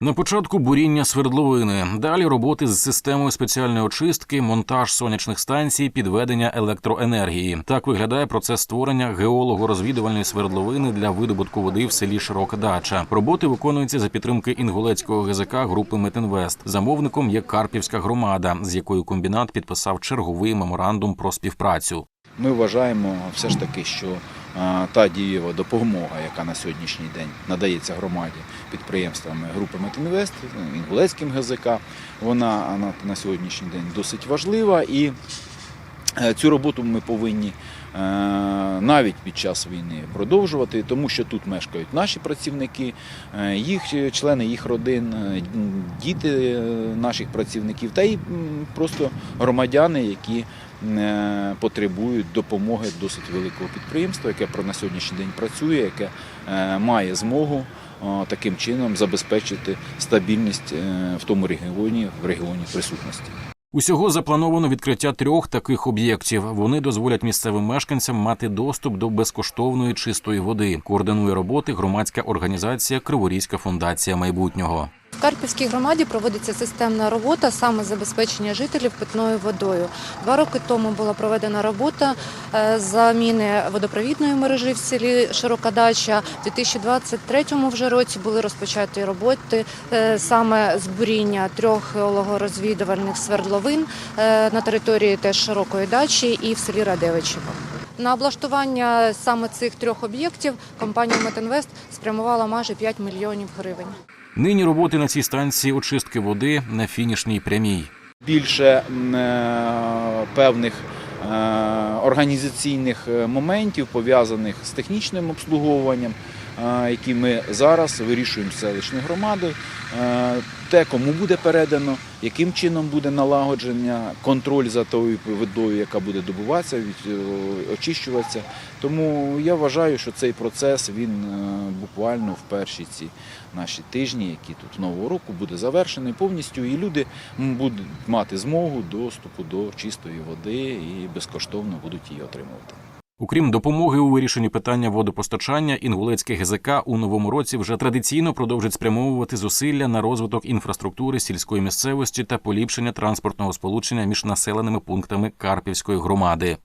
На початку буріння свердловини, далі роботи з системою спеціальної очистки, монтаж сонячних станцій, підведення електроенергії. Так виглядає процес створення геолого-розвідувальної свердловини для видобутку води в селі Широка Дача. Роботи виконуються за підтримки інгулецького ГЗК групи Метинвест. Замовником є Карпівська громада, з якою комбінат підписав черговий меморандум про співпрацю. Ми вважаємо все ж таки, що та дієва допомога, яка на сьогоднішній день надається громаді підприємствами групи Метінвест, Інгулецьким ГЗК, вона на, сьогоднішній день досить важлива і цю роботу ми повинні е, навіть під час війни продовжувати, тому що тут мешкають наші працівники, е, їх члени їх родин, е, діти е, наших працівників та й просто громадяни, які е, потребують допомоги досить великого підприємства, яке на сьогоднішній день працює, яке е, має змогу таким чином забезпечити стабільність е, в тому регіоні, в регіоні присутності. Усього заплановано відкриття трьох таких об'єктів. Вони дозволять місцевим мешканцям мати доступ до безкоштовної чистої води. Координує роботи громадська організація Криворізька фундація майбутнього. Карпівській громаді проводиться системна робота саме забезпечення жителів питною водою. Два роки тому була проведена робота е, заміни водопровідної мережі в селі Широка Дача. У 2023 вже році були розпочаті роботи е, саме з буріння трьох геологорозвідувальних свердловин е, на території теж Широкої дачі і в селі Радевичево. На облаштування саме цих трьох об'єктів компанія Метинвест спрямувала майже 5 мільйонів гривень. Нині роботи на цій станції очистки води на фінішній прямій. більше е, певних е, організаційних е, моментів, пов'язаних з технічним обслуговуванням, які ми зараз вирішуємо громадою. Е, Те, кому буде передано, яким чином буде налагодження, контроль за тою водою, яка буде добуватися, е, очищуватися. Тому я вважаю, що цей процес він е, буквально в перші ці наші тижні, які тут нового року, буде завершений повністю, і люди будуть мати змогу доступу до чистої води і безкоштовно будуть її отримувати. Окрім допомоги у вирішенні питання водопостачання, інгулецьке ГЗК у новому році вже традиційно продовжить спрямовувати зусилля на розвиток інфраструктури сільської місцевості та поліпшення транспортного сполучення між населеними пунктами Карпівської громади.